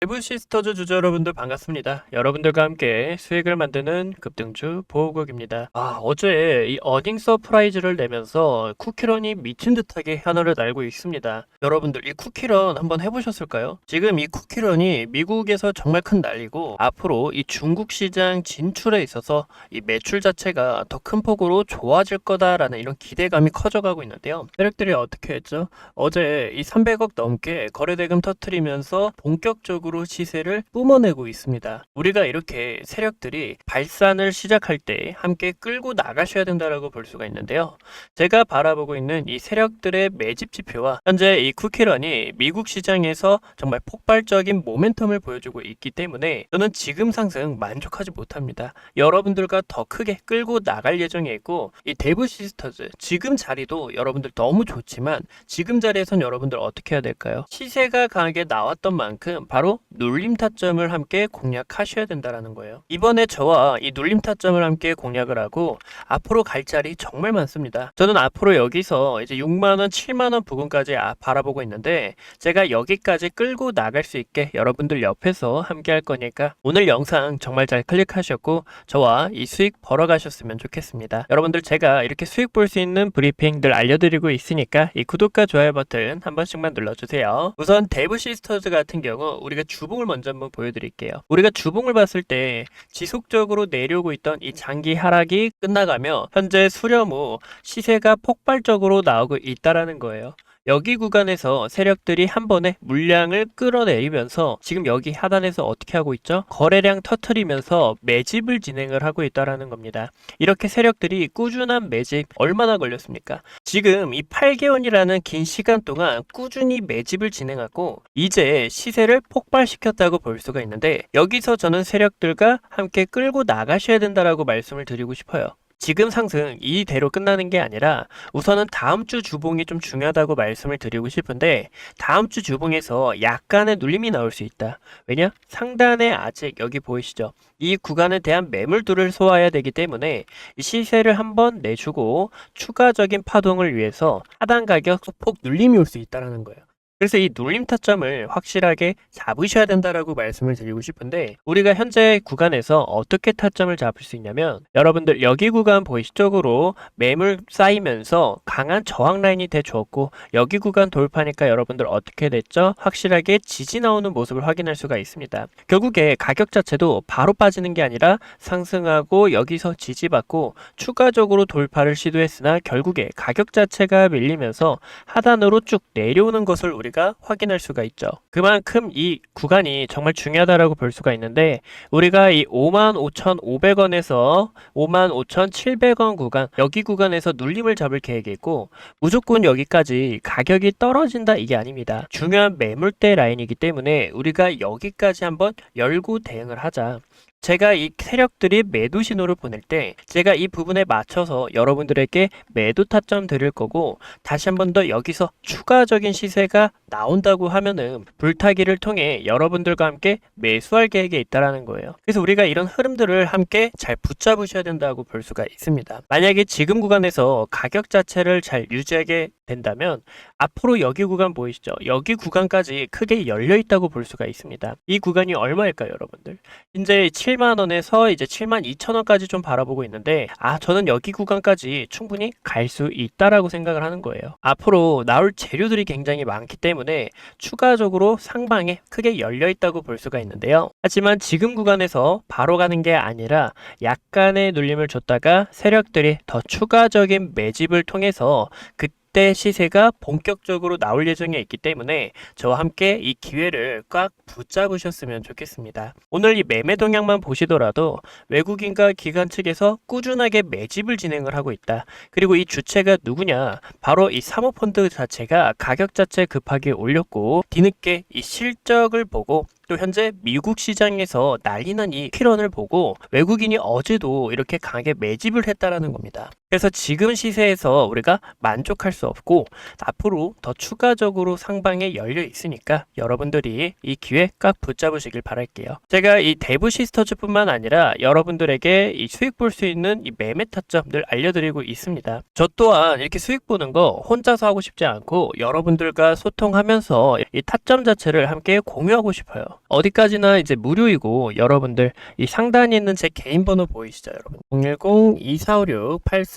대부 시스터즈 주주 여러분들 반갑습니다. 여러분들과 함께 수익을 만드는 급등주 보호국입니다. 아, 어제 이 어닝 서프라이즈를 내면서 쿠키런이 미친 듯하게 하늘을 날고 있습니다. 여러분들 이 쿠키런 한번 해보셨을까요? 지금 이 쿠키런이 미국에서 정말 큰 난리고 앞으로 이 중국 시장 진출에 있어서 이 매출 자체가 더 큰 폭으로 좋아질 거다라는 이런 기대감이 커져가고 있는데요. 세력들이 어떻게 했죠? 어제 이 300억 넘게 거래대금 터트리면서 본격적으로 시세를 뿜어내고 있습니다. 우리가 이렇게 세력들이 발산을 시작할 때 함께 끌고 나가셔야 된다라고 볼 수가 있는데요. 제가 바라보고 있는 이 세력들의 매집 지표와 현재 이 쿠키런이 미국 시장에서 정말 폭발적인 모멘텀을 보여주고 있기 때문에 저는 지금 상승 만족하지 못합니다. 여러분들과 더 크게 끌고 나갈 예정에 있고 이 데브 시스터즈 지금 자리도 여러분들 너무 좋지만 지금 자리에선 여러분들 어떻게 해야 될까요? 시세가 강하게 나왔던 만큼 바로 눌림 타점을 함께 공략하셔야 된다라는 거예요. 이번에 저와 이 눌림 타점을 함께 공략을 하고 앞으로 갈 자리 정말 많습니다. 저는 앞으로 여기서 이제 6만 원, 7만 원 부근까지 아- 바라보고 있는데 제가 여기까지 끌고 나갈 수 있게 여러분들 옆에서 함께 할 거니까 오늘 영상 정말 잘 클릭하셨고 저와 이 수익 벌어 가셨으면 좋겠습니다. 여러분들 제가 이렇게 수익 볼 수 있는 브리핑 늘 알려드리고 있으니까 이 구독과 좋아요 버튼 한 번씩만 눌러주세요. 우선 데브 시스터즈 같은 경우 우리가 주봉을 먼저 한번 보여드릴게요. 우리가 주봉을 봤을 때 지속적으로 내려오고 있던 이 장기 하락이 끝나가며 현재 수렴 후 시세가 폭발적으로 나오고 있다라는 거예요. 여기 구간에서 세력들이 한 번에 물량을 끌어내리면서 지금 여기 하단에서 어떻게 하고 있죠? 거래량 터트리면서 매집을 진행을 하고 있다라는 겁니다. 이렇게 세력들이 꾸준한 매집 얼마나 걸렸습니까? 지금 이 8개월이라는 긴 시간 동안 꾸준히 매집을 진행하고 이제 시세를 폭발시켰다고 볼 수가 있는데 여기서 저는 세력들과 함께 끌고 나가셔야 된다라고 말씀을 드리고 싶어요. 지금 상승 이대로 끝나는 게 아니라 우선은 다음 주 주봉이 좀 중요하다고 말씀을 드리고 싶은데 다음 주 주봉에서 약간의 눌림이 나올 수 있다. 왜냐? 상단에 아직 여기 보이시죠? 이 구간에 대한 매물들을 소화해야 되기 때문에 이 시세를 한번 내주고 추가적인 파동을 위해서 하단 가격 소폭 눌림이 올 수 있다라는 거예요. 그래서 이 눌림 타점을 확실하게 잡으셔야 된다라고 말씀을 드리고 싶은데 우리가 현재 구간에서 어떻게 타점을 잡을 수 있냐면 여러분들 여기 구간 보이시 쪽으로 매물 쌓이면서 강한 저항 라인이 돼 주었고 여기 구간 돌파니까 여러분들 어떻게 됐죠? 확실하게 지지 나오는 모습을 확인할 수가 있습니다. 결국에 가격 자체도 바로 빠지는 게 아니라 상승하고 여기서 지지받고 추가적으로 돌파를 시도했으나 결국에 가격 자체가 밀리면서 하단으로 쭉 내려오는 것을 우리 가 확인할 수가 있죠. 그만큼 이 구간이 정말 중요하다라고 볼 수가 있는데 우리가 이 55,500원에서 55,700원 구간 여기 구간에서 눌림을 잡을 계획이 있고 무조건 여기까지 가격이 떨어진다 이게 아닙니다. 중요한 매물대 라인이기 때문에 우리가 여기까지 한번 열고 대응을 하자. 제가 이 세력들이 매도 신호를 보낼 때 제가 이 부분에 맞춰서 여러분들에게 매도 타점 드릴 거고 다시 한 번 더 여기서 추가적인 시세가 나온다고 하면은 불타기를 통해 여러분들과 함께 매수할 계획에 있다라는 거예요. 그래서 우리가 이런 흐름들을 함께 잘 붙잡으셔야 된다고 볼 수가 있습니다. 만약에 지금 구간에서 가격 자체를 잘 유지하게 된다면 앞으로 여기 구간 보이시죠? 여기 구간까지 크게 열려 있다고 볼 수가 있습니다. 이 구간이 얼마일까요, 여러분들? 현재 7만 원에서 이제 7만 2천 원까지 좀 바라보고 있는데 아 저는 여기 구간까지 충분히 갈 수 있다라고 생각을 하는 거예요. 앞으로 나올 재료들이 굉장히 많기 때문에 추가적으로 상방에 크게 열려 있다고 볼 수가 있는데요. 하지만 지금 구간에서 바로 가는 게 아니라 약간의 눌림을 줬다가 세력들이 더 추가적인 매집을 통해서 그때 시세가 본격적으로 나올 예정에 있기 때문에 저와 함께 이 기회를 꽉 붙잡으셨으면 좋겠습니다. 오늘 이 매매 동향만 보시더라도 외국인과 기관 측에서 꾸준하게 매집을 진행을 하고 있다. 그리고 이 주체가 누구냐? 바로 이 사모펀드 자체가 가격 자체 급하게 올렸고 뒤늦게 이 실적을 보고 또 현재 미국 시장에서 난리난 이 키런을 보고 외국인이 어제도 이렇게 강하게 매집을 했다라는 겁니다. 그래서 지금 시세에서 우리가 만족할 수 없고 앞으로 더 추가적으로 상방에 열려 있으니까 여러분들이 이 기회 꽉 붙잡으시길 바랄게요. 제가 이 대부 시스터즈뿐만 아니라 여러분들에게 이 수익 볼 수 있는 이 매매 타점 늘 알려드리고 있습니다. 저 또한 이렇게 수익 보는 거 혼자서 하고 싶지 않고 여러분들과 소통하면서 이 타점 자체를 함께 공유하고 싶어요. 어디까지나 이제 무료이고 여러분들 이 상단에 있는 제 개인 번호 보이시죠, 여러분?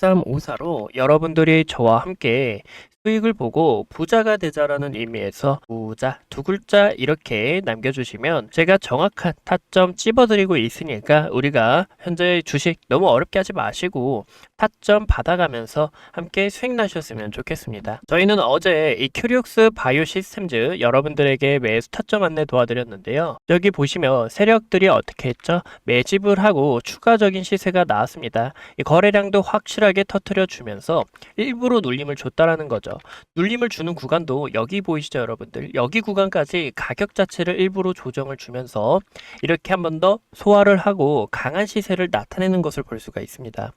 010-246-8354로 여러분들이 저와 함께 수익을 보고 부자가 되자라는 의미에서 부자 두 글자 이렇게 남겨주시면 제가 정확한 타점 찝어드리고 있으니까 우리가 현재 주식 너무 어렵게 하지 마시고 타점 받아가면서 함께 수익 나셨으면 좋겠습니다. 저희는 어제 이 큐리옥스 바이오 시스템즈 여러분들에게 매수 타점 안내 도와드렸는데요. 여기 보시면 세력들이 어떻게 했죠? 매집을 하고 추가적인 시세가 나왔습니다. 이 거래량도 확실하게 터트려 주면서 일부러 눌림을 줬다라는 거죠. 눌림을 주는 구간도 여기 보이시죠, 여러분들? 여기 구간까지 가격 자체를 일부러 조정을 주면서 이렇게 한 번 더 소화를 하고 강한 시세를 나타내는 것을 볼 수가 있습니다.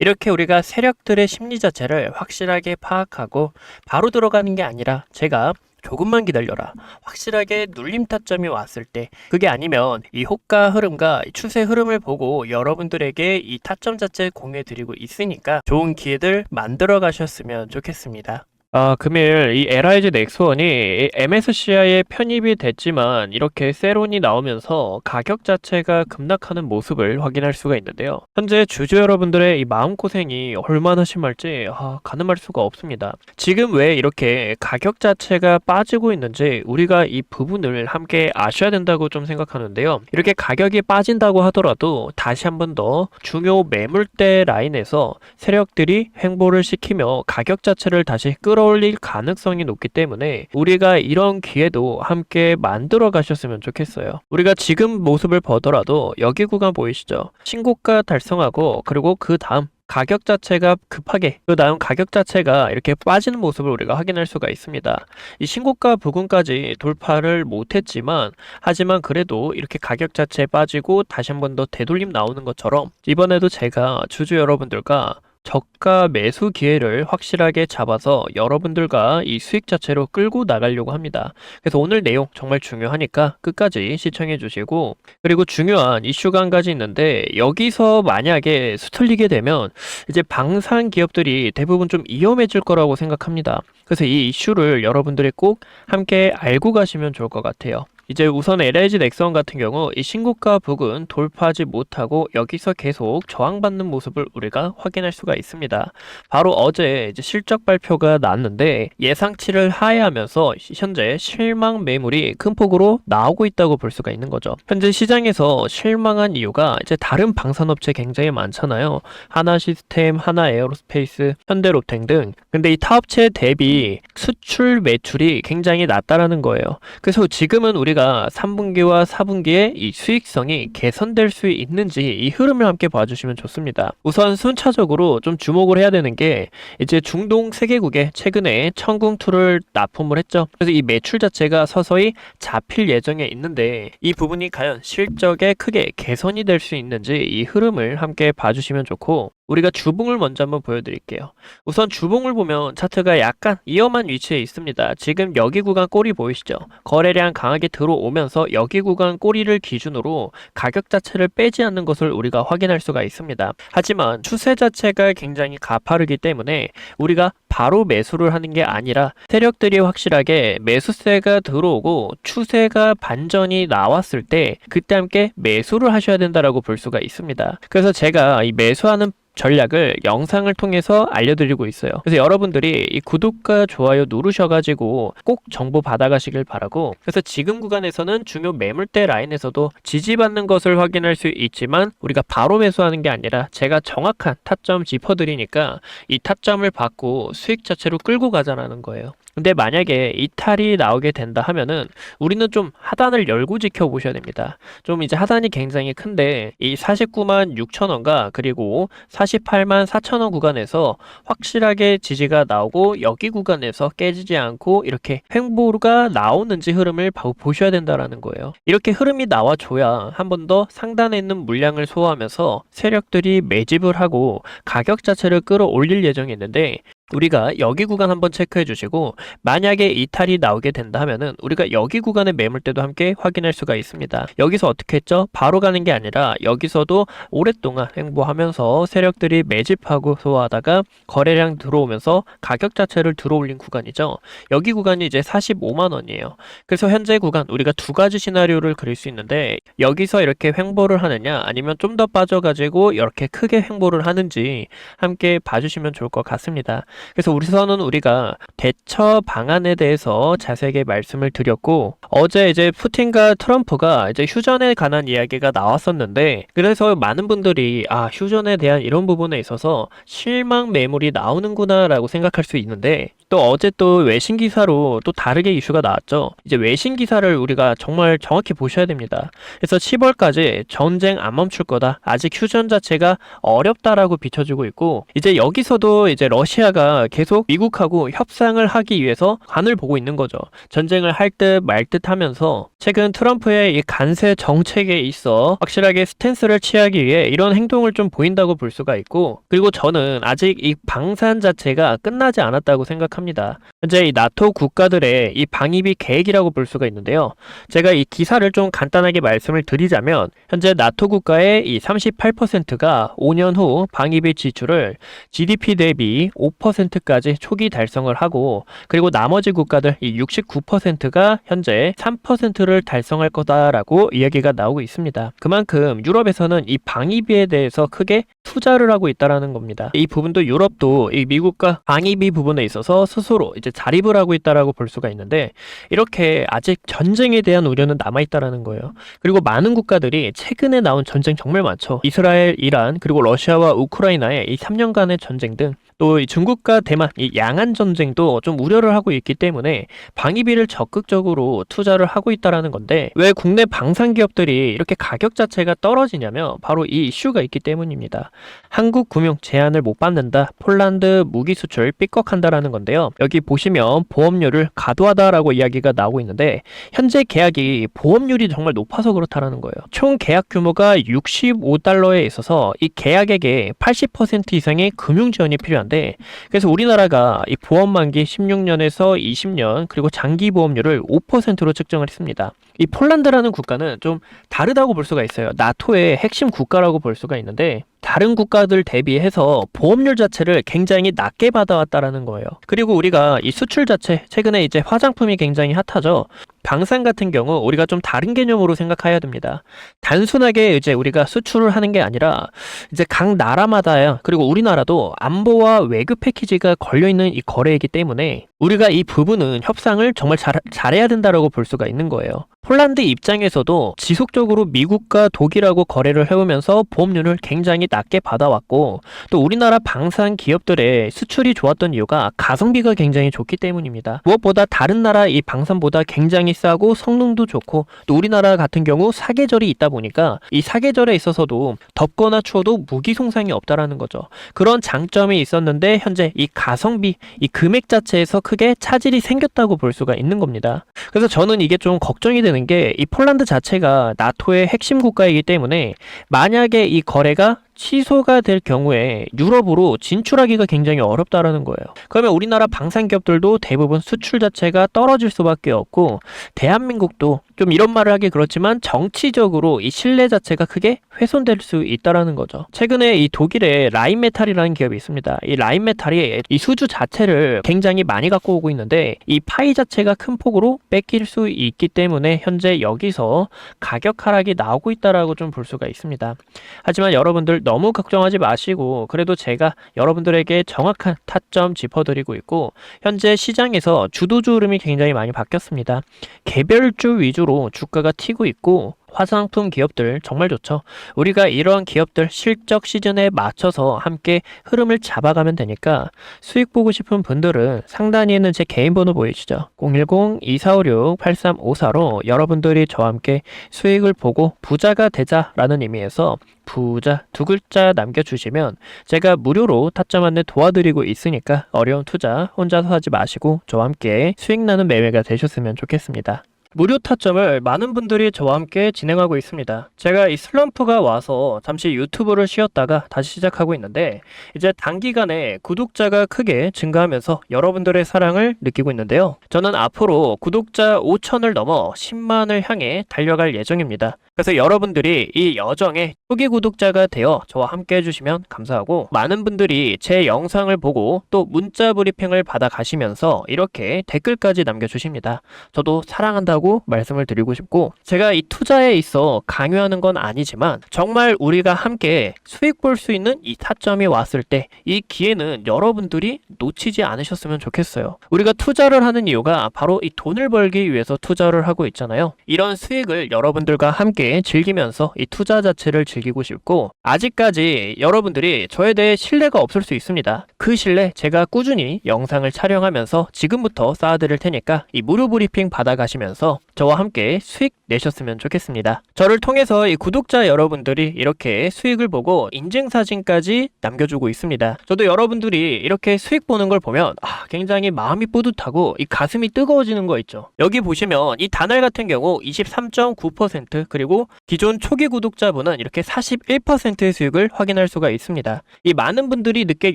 이렇게 우리가 세력들의 심리 자체를 확실하게 파악하고 바로 들어가는 게 아니라 제가 조금만 기다려라. 확실하게 눌림 타점이 왔을 때 그게 아니면 이 호가 흐름과 이 추세 흐름을 보고 여러분들에게 이 타점 자체 공유해 드리고 있으니까 좋은 기회들 만들어 가셨으면 좋겠습니다. 아, 금일 이 LIG 넥스원이 MSCI에 편입이 됐지만 이렇게 세론이 나오면서 가격 자체가 급락하는 모습을 확인할 수가 있는데요. 현재 주주 여러분들의 이 마음고생이 얼마나 심할지 아, 가늠할 수가 없습니다. 지금 왜 이렇게 가격 자체가 빠지고 있는지 우리가 이 부분을 함께 아셔야 된다고 좀 생각하는데요. 이렇게 가격이 빠진다고 하더라도 다시 한 번 더 중요 매물대 라인에서 세력들이 횡보를 시키며 가격 자체를 다시 끌어 올릴 가능성이 높기 때문에 우리가 이런 기회도 함께 만들어 가셨으면 좋겠어요. 우리가 지금 모습을 보더라도 여기 구간 보이시죠? 신고가 달성하고 그리고 그 다음 가격 자체가 급하게 그 다음 가격 자체가 이렇게 빠지는 모습을 우리가 확인할 수가 있습니다. 이 신고가 부근까지 돌파를 못했지만 하지만 그래도 이렇게 가격 자체 빠지고 다시 한 번 더 되돌림 나오는 것처럼 이번에도 제가 주주 여러분들과 저가 매수 기회를 확실하게 잡아서 여러분들과 이 수익 자체로 끌고 나가려고 합니다. 그래서 오늘 내용 정말 중요하니까 끝까지 시청해 주시고 그리고 중요한 이슈가 한 가지 있는데 여기서 만약에 수틀리게 되면 이제 방산 기업들이 대부분 좀 위험해질 거라고 생각합니다. 그래서 이 이슈를 여러분들이 꼭 함께 알고 가시면 좋을 것 같아요. 이제 우선 LIG 넥선 같은 경우 이 신고가 부근 돌파하지 못하고 여기서 계속 저항받는 모습을 우리가 확인할 수가 있습니다. 바로 어제 이제 실적 발표가 났는데 예상치를 하회하면서 현재 실망 매물이 큰 폭으로 나오고 있다고 볼 수가 있는 거죠. 현재 시장에서 실망한 이유가 이제 다른 방산업체 굉장히 많잖아요. 하나 시스템, 하나 에어로스페이스, 현대로템 등. 근데 이 타업체 대비 수출 매출이 굉장히 낮다라는 거예요. 그래서 지금은 우리 가 3분기와 4분기에 이 수익성이 개선될 수 있는지 이 흐름을 함께 봐주시면 좋습니다. 우선 순차적으로 좀 주목을 해야 되는 게 이제 중동 세계국에 최근에 청궁2를 납품을 했죠. 그래서 이 매출 자체가 서서히 잡힐 예정에 있는데 이 부분이 과연 실적에 크게 개선이 될 수 있는지 이 흐름을 함께 봐주시면 좋고 우리가 주봉을 먼저 한번 보여드릴게요. 우선 주봉을 보면 차트가 약간 위험한 위치에 있습니다. 지금 여기 구간 꼬리 보이시죠? 거래량 강하게 들어오면서 여기 구간 꼬리를 기준으로 가격 자체를 빼지 않는 것을 우리가 확인할 수가 있습니다. 하지만 추세 자체가 굉장히 가파르기 때문에 우리가 바로 매수를 하는 게 아니라 세력들이 확실하게 매수세가 들어오고 추세가 반전이 나왔을 때 그때 함께 매수를 하셔야 된다라고 볼 수가 있습니다. 그래서 제가 이 매수하는 전략을 영상을 통해서 알려드리고 있어요. 그래서 여러분들이 이 구독과 좋아요 누르셔가지고 꼭 정보 받아가시길 바라고 그래서 지금 구간에서는 중요 매물대 라인에서도 지지받는 것을 확인할 수 있지만 우리가 바로 매수하는 게 아니라 제가 정확한 타점 짚어드리니까 이 타점을 받고 수익 자체로 끌고 가자라는 거예요. 근데 만약에 이탈이 나오게 된다 하면은 우리는 좀 하단을 열고 지켜보셔야 됩니다. 좀 이제 하단이 굉장히 큰데 이 49만 6천 원과 그리고 48만 4천 원 구간에서 확실하게 지지가 나오고 여기 구간에서 깨지지 않고 이렇게 횡보가 나오는지 흐름을 봐- 보셔야 된다라는 거예요. 이렇게 흐름이 나와줘야 한 번 더 상단에 있는 물량을 소화하면서 세력들이 매집을 하고 가격 자체를 끌어올릴 예정이었는데 우리가 여기 구간 한번 체크해 주시고 만약에 이탈이 나오게 된다 하면은 우리가 여기 구간의 매물대도 함께 확인할 수가 있습니다. 여기서 어떻게 했죠? 바로 가는 게 아니라 여기서도 오랫동안 횡보하면서 세력들이 매집하고 소화하다가 거래량 들어오면서 가격 자체를 들어올린 구간이죠. 여기 구간이 이제 45만 원이에요. 그래서 현재 구간 우리가 두 가지 시나리오를 그릴 수 있는데 여기서 이렇게 횡보를 하느냐 아니면 좀 더 빠져가지고 이렇게 크게 횡보를 하는지 함께 봐주시면 좋을 것 같습니다. 그래서 우선은 우리가 대처 방안에 대해서 자세하게 말씀을 드렸고 어제 이제 푸틴과 트럼프가 이제 휴전에 관한 이야기가 나왔었는데 그래서 많은 분들이 아 휴전에 대한 이런 부분에 있어서 실망 매물이 나오는구나라고 생각할 수 있는데 또 어제 또 외신 기사로 또 다르게 이슈가 나왔죠. 이제 외신 기사를 우리가 정말 정확히 보셔야 됩니다. 그래서 10월까지 전쟁 안 멈출 거다. 아직 휴전 자체가 어렵다라고 비춰지고 있고 이제 여기서도 이제 러시아가 계속 미국하고 협상을 하기 위해서 간을 보고 있는 거죠. 전쟁을 할 듯 말 듯 하면서 최근 트럼프의 이 간세 정책에 있어 확실하게 스탠스를 취하기 위해 이런 행동을 좀 보인다고 볼 수가 있고 그리고 저는 아직 이 방산 자체가 끝나지 않았다고 생각 합니다. 현재 이 나토 국가들의 이 방위비 계획이라고 볼 수가 있는데요. 제가 이 기사를 좀 간단하게 말씀을 드리자면 현재 나토 국가의 이 38%가 5년 후 방위비 지출을 GDP 대비 5%까지 초기 달성을 하고 그리고 나머지 국가들 이 69%가 현재 3%를 달성할 거다라고 이야기가 나오고 있습니다. 그만큼 유럽에서는 이 방위비에 대해서 크게 투자를 하고 있다라는 겁니다. 이 부분도 유럽도 이 미국과 방위비 부분에 있어서 스스로 이제 자립을 하고 있다라고 볼 수가 있는데 이렇게 아직 전쟁에 대한 우려는 남아 있다라는 거예요. 그리고 많은 국가들이 최근에 나온 전쟁 정말 많죠. 이스라엘, 이란, 그리고 러시아와 우크라이나의 이 3년간의 전쟁 등 또 중국과 대만 이 양안 전쟁도 좀 우려를 하고 있기 때문에 방위비를 적극적으로 투자를 하고 있다라는 건데 왜 국내 방산 기업들이 이렇게 가격 자체가 떨어지냐면 바로 이 이슈가 있기 때문입니다. 한국 금융 제한을 못 받는다. 폴란드 무기 수출 삐걱한다라는 건데요. 여기 보시면 보험료를 가도하다라고 이야기가 나오고 있는데 현재 계약이 보험률이 정말 높아서 그렇다라는 거예요. 총 계약 규모가 65달러에 있어서 이 계약액의 80% 이상의 금융 지원이 필요한 데 그래서 우리나라가 이 보험 만기 16년에서 20년 그리고 장기 보험료를 5%로 측정을 했습니다. 이 폴란드라는 국가는 좀 다르다고 볼 수가 있어요. 나토의 핵심 국가라고 볼 수가 있는데 다른 국가들 대비해서 보험료 자체를 굉장히 낮게 받아왔다라는 거예요. 그리고 우리가 이 수출 자체 최근에 이제 화장품이 굉장히 핫하죠. 방산 같은 경우 우리가 좀 다른 개념으로 생각해야 됩니다. 단순하게 이제 우리가 수출을 하는 게 아니라 이제 각 나라마다야 그리고 우리나라도 안보와 외교 패키지가 걸려 있는 이 거래이기 때문에 우리가 이 부분은 협상을 정말 잘, 잘해야 된다라고 볼 수가 있는 거예요. 폴란드 입장에서도 지속적으로 미국과 독일하고 거래를 해오면서 보험료를 굉장히 낮게 받아왔고 또 우리나라 방산 기업들의 수출이 좋았던 이유가 가성비가 굉장히 좋기 때문입니다. 무엇보다 다른 나라 이 방산보다 굉장히 싸고 성능도 좋고 또 우리나라 같은 경우 사계절이 있다 보니까 이 사계절에 있어서도 덥거나 추워도 무기 손상이 없다라는 거죠. 그런 장점이 있었는데 현재 이 가성비, 이 금액 자체에서 크게 차질이 생겼다고 볼 수가 있는 겁니다. 그래서 저는 이게 좀 걱정이 되는 게 이 폴란드 자체가 나토의 핵심 국가이기 때문에 만약에 이 거래가 취소가 될 경우에 유럽으로 진출하기가 굉장히 어렵다라는 거예요. 그러면 우리나라 방산 기업들도 대부분 수출 자체가 떨어질 수밖에 없고 대한민국도 좀 이런 말을 하기 그렇지만 정치적으로 이 신뢰 자체가 크게 훼손될 수 있다라는 거죠. 최근에 이 독일의 라인메탈이라는 기업이 있습니다. 이 라인메탈이 이 수주 자체를 굉장히 많이 갖고 오고 있는데 이 파이 자체가 큰 폭으로 뺏길 수 있기 때문에 현재 여기서 가격 하락이 나오고 있다라고 좀 볼 수가 있습니다. 하지만 여러분들 너무 걱정하지 마시고 그래도 제가 여러분들에게 정확한 타점 짚어드리고 있고 현재 시장에서 주도주 흐름이 굉장히 많이 바뀌었습니다. 개별주 위주로 주가가 튀고 있고 화장품 기업들 정말 좋죠. 우리가 이런 기업들 실적 시즌에 맞춰서 함께 흐름을 잡아가면 되니까 수익 보고 싶은 분들은 상단에 있는 제 개인 번호 보이시죠? 010-2456-8354로 여러분들이 저와 함께 수익을 보고 부자가 되자라는 의미에서 부자 두 글자 남겨주시면 제가 무료로 타점 안내 도와드리고 있으니까 어려운 투자 혼자서 하지 마시고 저와 함께 수익 나는 매매가 되셨으면 좋겠습니다. 무료 타점을 많은 분들이 저와 함께 진행하고 있습니다. 제가 이 슬럼프가 와서 잠시 유튜브를 쉬었다가 다시 시작하고 있는데 이제 단기간에 구독자가 크게 증가하면서 여러분들의 사랑을 느끼고 있는데요. 저는 앞으로 구독자 5천을 넘어 10만을 향해 달려갈 예정입니다. 그래서 여러분들이 이 여정에 초기 구독자가 되어 저와 함께 해주시면 감사하고 많은 분들이 제 영상을 보고 또 문자 브리핑을 받아 가시면서 이렇게 댓글까지 남겨주십니다. 저도 사랑한다고 말씀을 드리고 싶고 제가 이 투자에 있어 강요하는 건 아니지만 정말 우리가 함께 수익 볼 수 있는 이 타점이 왔을 때 이 기회는 여러분들이 놓치지 않으셨으면 좋겠어요. 우리가 투자를 하는 이유가 바로 이 돈을 벌기 위해서 투자를 하고 있잖아요. 이런 수익을 여러분들과 함께 즐기면서 이 투자 자체를 즐기고 싶고 아직까지 여러분들이 저에 대해 신뢰가 없을 수 있습니다. 그 신뢰 제가 꾸준히 영상을 촬영하면서 지금부터 쌓아드릴 테니까 이 무료 브리핑 받아가시면서 저와 함께 수익 내셨으면 좋겠습니다. 저를 통해서 이 구독자 여러분들이 이렇게 수익을 보고 인증사진까지 남겨주고 있습니다. 저도 여러분들이 이렇게 수익 보는 걸 보면 아, 굉장히 마음이 뿌듯하고 이 가슴이 뜨거워지는 거 있죠. 여기 보시면 이 단알 같은 경우 23.9% 그리고 기존 초기 구독자분은 이렇게 41%의 수익을 확인할 수가 있습니다. 이 많은 분들이 늦게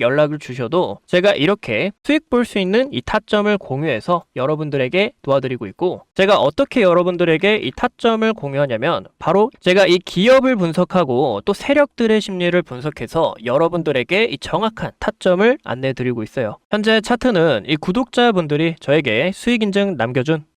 연락을 주셔도 제가 이렇게 수익 볼 수 있는 이 타점을 공유해서 여러분들에게 도와드리고 있고 제가 어떻게 여러분들에게 이 타점을 공유하냐면 바로 제가 이 기업을 분석하고 또 세력들의 심리를 분석해서 여러분들에게 이 정확한 타점을 안내 드리고 있어요. 현재 차트는 이 구독자분들이 저에게 수익 인증 남겨준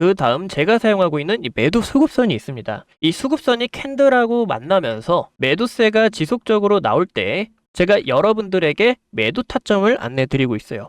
그 다음 제가 사용하고 있는 이 매도 수급선이 있습니다. 이 수급선이 캔들하고 만나면서 매도세가 지속적으로 나올 때 제가 여러분들에게 매도 타점을 안내 드리고 있어요.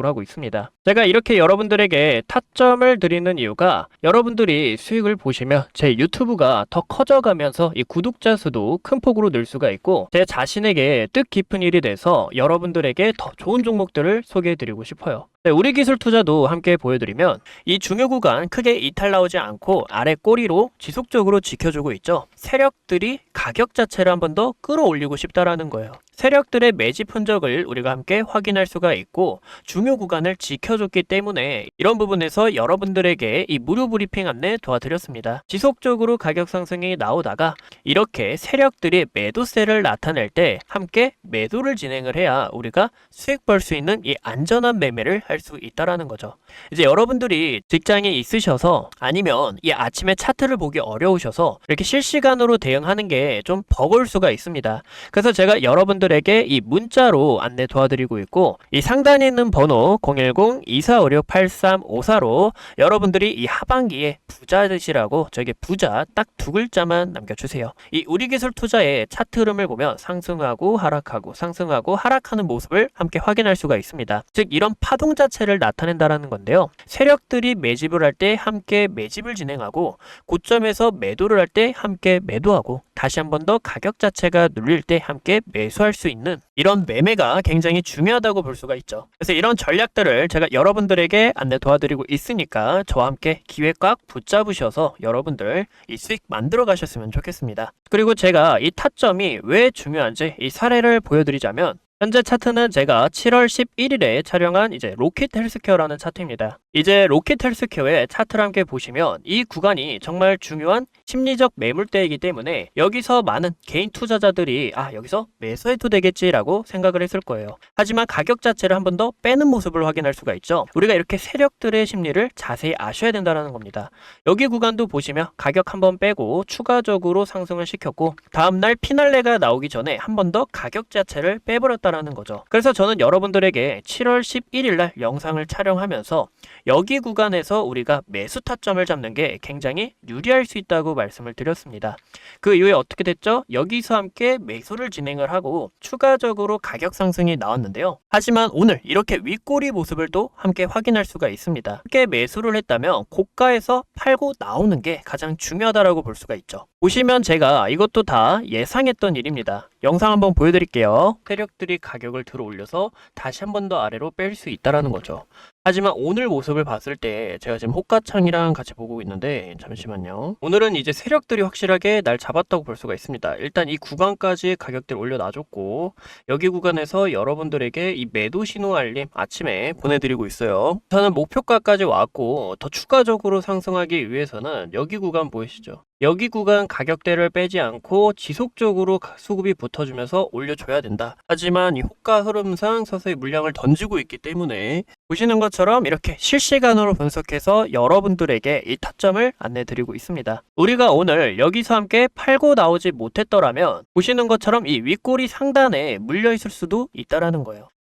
하고 있습니다. 제가 이렇게 여러분들에게 타점을 드리는 이유가 여러분들이 수익을 보시면 제 유튜브가 더 커져가면서 이 구독자 수도 큰 폭으로 늘 수가 있고 제 자신에게 뜻깊은 일이 돼서 여러분들에게 더 좋은 종목들을 소개해 드리고 싶어요. 네, 우리 기술 투자도 함께 보여드리면 이 중요 구간 크게 이탈 나오지 않고 아래 꼬리로 지속적으로 지켜주고 있죠. 세력들이 가격 자체를 한 번 더 끌어올리고 싶다라는 거예요. 세력들의 매집 흔적을 우리가 함께 확인할 수가 있고 중요 구간을 지켜줬기 때문에 이런 부분에서 여러분들에게 이 무료 브리핑 안내 도와드렸습니다. 지속적으로 가격 상승이 나오다가 이렇게 세력들이 매도세를 나타낼 때 함께 매도를 진행을 해야 우리가 수익 벌 수 있는 이 안전한 매매를 할할수 있다라는 거죠. 이제 여러분들이 직장에 있으셔서 아니면 이 아침에 차트를 보기 어려우셔서 이렇게 실시간으로 대응하는 게 좀 버거울 수가 있습니다. 그래서 제가 여러분들에게 이 문자로 안내 도와드리고 있고 이 상단에 있는 번호 010-2456-8354로 여러분들이 이 하반기에 부자 되시라고 저에게 부자 딱 두 글자만 남겨주세요. 이 우리 기술 투자의 차트 흐름을 보면 상승하고 하락하고 상승하고 하락하는 모습을 함께 확인할 수가 있습니다. 즉 이런 파동 자 체를 나타낸다라는 건데요. 세력들이 매집을 할 때 함께 매집을 진행하고 고점에서 매도를 할 때 함께 매도하고 다시 한 번 더 가격 자체가 눌릴 때 함께 매수할 수 있는 이런 매매가 굉장히 중요하다고 볼 수가 있죠. 그래서 이런 전략들을 제가 여러분들에게 안내 도와드리고 있으니까 저와 함께 기회 꽉 붙잡으셔서 여러분들 이 수익 만들어 가셨으면 좋겠습니다. 그리고 제가 이 타점이 왜 중요한지 이 사례를 보여드리자면 현재 차트는 제가 7월 11일에 촬영한 이제 로켓 헬스케어라는 차트입니다. 이제 로켓 헬스케어의 차트를 함께 보시면 이 구간이 정말 중요한 심리적 매물대이기 때문에 여기서 많은 개인 투자자들이 아 여기서 매수해도 되겠지라고 생각을 했을 거예요. 하지만 가격 자체를 한 번 더 빼는 모습을 확인할 수가 있죠. 우리가 이렇게 세력들의 심리를 자세히 아셔야 된다는 겁니다. 여기 구간도 보시면 가격 한 번 빼고 추가적으로 상승을 시켰고 다음날 피날레가 나오기 전에 한 번 더 가격 자체를 빼버렸다라는 거죠. 그래서 저는 여러분들에게 7월 11일 날 영상을 촬영하면서 여기 구간에서 우리가 매수 타점을 잡는 게 굉장히 유리할 수 있다고 말씀을 드렸습니다. 그 이후에 어떻게 됐죠? 여기서 함께 매수를 진행을 하고 추가적으로 가격 상승이 나왔는데요. 하지만 오늘 이렇게 윗꼬리 모습을 또 함께 확인할 수가 있습니다. 함께 매수를 했다면 고가에서 팔고 나오는 게 가장 중요하다라고 볼 수가 있죠. 보시면 제가 이것도 다 예상했던 일입니다. 영상 한번 보여드릴게요. 세력들이 가격을 들어 올려서 다시 한 번 더 아래로 뺄 수 있다라는 거죠. 하지만 오늘 모습을 봤을 때 제가 지금 호가창이랑 같이 보고 있는데 잠시만요. 오늘은 이제 세력들이 확실하게 날 잡았다고 볼 수가 있습니다. 일단 이 구간까지 가격대를 올려놔줬고 여기 구간에서 여러분들에게 이 매도 신호 알림 아침에 보내드리고 있어요. 저는 목표가까지 왔고 더 추가적으로 상승하기 위해서는 여기 구간 보이시죠? 여기 구간 가격대를 빼지 않고 지속적으로 가- 수급이 붙어주면서 올려줘야 된다. 하지만 이 호가 흐름상 서서히 물량을 던지고 있기 때문에 보시는 것처럼 이렇게 실시간으로 분석해서 여러분들에게 이 타점을 안내드리고 있습니다. 우리가 오늘 여기서 함께 팔고 나오지 못했더라면 보시는 것처럼 이 윗꼬리 상단에 물려 있을 수도 있다라는 거예요.